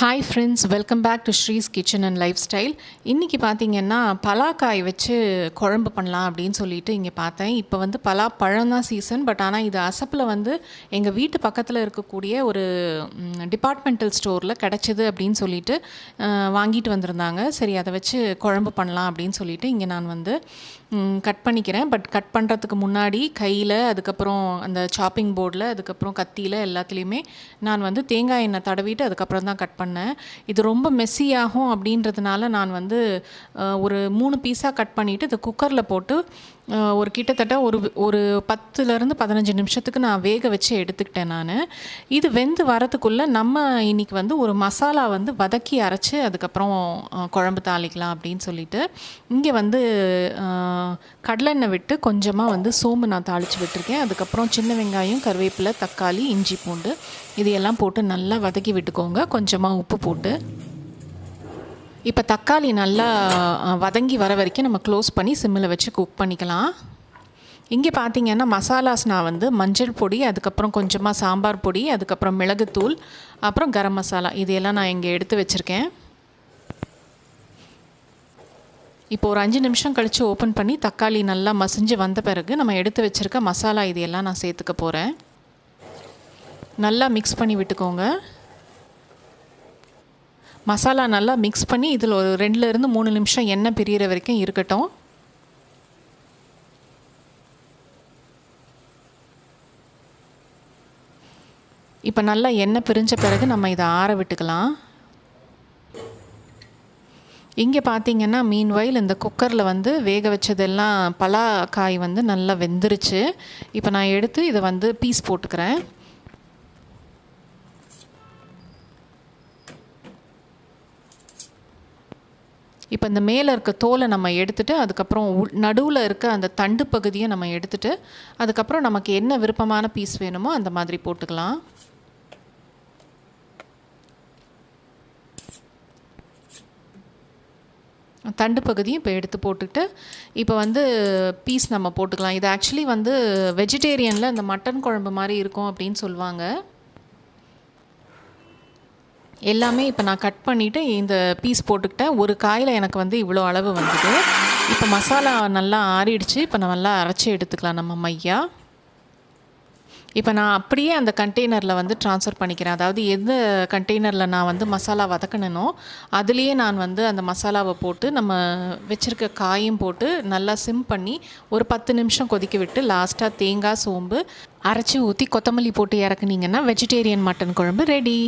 Hi friends welcome back to Sree's kitchen and lifestyle இன்றைக்கி பார்த்தீங்கன்னா பலாக்காய் வச்சு குழம்பு பண்ணலாம் அப்படின்னு சொல்லிட்டு இங்கே பார்த்தேன். இப்போ வந்து பலா பழம் தான் சீசன் பட் ஆனால் இது அசப்பில் வந்து எங்கள் வீட்டு பக்கத்தில் இருக்கக்கூடிய ஒரு டிபார்ட்மெண்டல் ஸ்டோரில் கிடச்சிது அப்படின்னு சொல்லிட்டு வாங்கிட்டு வந்திருந்தாங்க. சரி அதை வச்சு குழம்பு பண்ணலாம் அப்படின்னு சொல்லிட்டு இங்கே நான் வந்து கட் பண்ணிக்கிறேன். பட் கட் பண்ணுறதுக்கு முன்னாடி கையில் அதுக்கப்புறம் அந்த சாப்பிங் போர்டில் அதுக்கப்புறம் கத்தியில் எல்லாத்துலேயுமே நான் வந்து தேங்காய் எண்ணெய் தடவிட்டு அதுக்கப்புறம் தான் கட் பண்ணேன் இது ரொம்ப மெஸ்ஸி ஆகும் அப்படின்றதுனால நான் வந்து ஒரு மூணு பீஸாக கட் பண்ணிவிட்டு இதை குக்கரில் போட்டு ஒரு கிட்டத்தட்ட ஒரு ஒரு பத்துலேருந்து பதினஞ்சு நிமிஷத்துக்கு நான் வேக வச்சு எடுத்துக்கிட்டேன் நான். இது வெந்து வரத்துக்குள்ளே நம்ம இன்னைக்கு வந்து ஒரு மசாலா வந்து வதக்கி அரைச்சி அதுக்கப்புறம் குழம்பு தாளிக்கலாம் அப்படின்னு சொல்லிட்டு இங்கே வந்து கடலெண்ணெய் விட்டு கொஞ்சமாக வந்து சோம்பு நான் தாளித்து விட்டுருக்கேன். அதுக்கப்புறம் சின்ன வெங்காயம் கருவேப்பிலை தக்காளி இஞ்சி பூண்டு இதையெல்லாம் போட்டு நல்லா வதக்கி விட்டுக்கோங்க. கொஞ்சமாக உப்பு போட்டு. இப்போ தக்காளி நல்லா வதங்கி வர வரைக்கும் நம்ம க்ளோஸ் பண்ணி சிம்மில் வச்சு குக் பண்ணிக்கலாம். இங்கே பார்த்தீங்கன்னா மசாலாஸ் நான் வந்து மஞ்சள் பொடி அதுக்கப்புறம் கொஞ்சமாக சாம்பார் பொடி அதுக்கப்புறம் மிளகுத்தூள் அப்புறம் கரம் மசாலா. இதையெல்லாம் நான் இங்கே எடுத்து வச்சுருக்கேன். இப்போ ஒரு அஞ்சு நிமிஷம் கழித்து ஓப்பன் பண்ணி தக்காளி நல்லா மசிஞ்சு வந்த பிறகு நம்ம எடுத்து வச்சுருக்க மசாலா இதையெல்லாம் நான் சேர்த்துக்க போகிறேன் நல்லா மிக்ஸ் பண்ணி விட்டுக்கோங்க. மசாலா நல்லா மிக்ஸ் பண்ணி இதில் ஒரு ரெண்டுலேருந்து மூணு நிமிஷம் எண்ணெய் பிரியிற வரைக்கும் இருக்கட்டும். இப்போ நல்லா எண்ணெய் பிரிஞ்ச பிறகு நம்ம இதை ஆற விட்டுக்கலாம். இங்கே பார்த்தீங்கன்னா மீன் வயல் இந்த குக்கரில் வந்து வேக வச்சதெல்லாம் பலாக்காய் வந்து நல்லா வெந்துருச்சு. இப்போ நான் எடுத்து இதை வந்து பீஸ் போட்டுக்கிறேன். இப்போ இந்த மேலே இருக்க தோலை நம்ம எடுத்துட்டு அதுக்கப்புறம் உள் நடுவில் இருக்க அந்த தண்டு பகுதியை நம்ம எடுத்துட்டு அதுக்கப்புறம் நமக்கு என்ன விருப்பமான பீஸ் வேணுமோ அந்த மாதிரி போட்டுக்கலாம். தண்டு பகுதியும் இப்போ எடுத்து போட்டுக்கிட்டு இப்போ வந்து பீஸ் நம்ம போட்டுக்கலாம். இது ஆக்சுவலி வந்து வெஜிடேரியனில் இந்த மட்டன் குழம்பு மாதிரி இருக்கும் அப்படின்னு சொல்லுவாங்க. எல்லாமே இப்போ நான் கட் பண்ணிவிட்டு இந்த பீஸ் போட்டுக்கிட்டேன். ஒரு காயில் எனக்கு வந்து இவ்வளோ அளவு வந்தது. இப்போ மசாலா நல்லா ஆறிடுச்சு. இப்போ நம்ம நல்லா அரைச்சி எடுத்துக்கலாம் நம்ம மையா. இப்போ நான் அப்படியே அந்த கண்டெய்னரில் வந்து ட்ரான்ஸ்ஃபர் பண்ணிக்கிறேன். அதாவது எந்த கண்டெய்னரில் நான் வந்து மசாலா வதக்கணுனோ அதுலேயே நான் வந்து அந்த மசாலாவை போட்டு நம்ம வச்சுருக்க காயும் போட்டு நல்லா சிம் பண்ணி ஒரு பத்து நிமிஷம் கொதிக்க விட்டு லாஸ்ட்டாக தேங்காய் சோம்பு அரைச்சி ஊற்றி கொத்தமல்லி போட்டு இறக்குனீங்கன்னா வெஜிடேரியன் மட்டன் குழம்பு ரெடி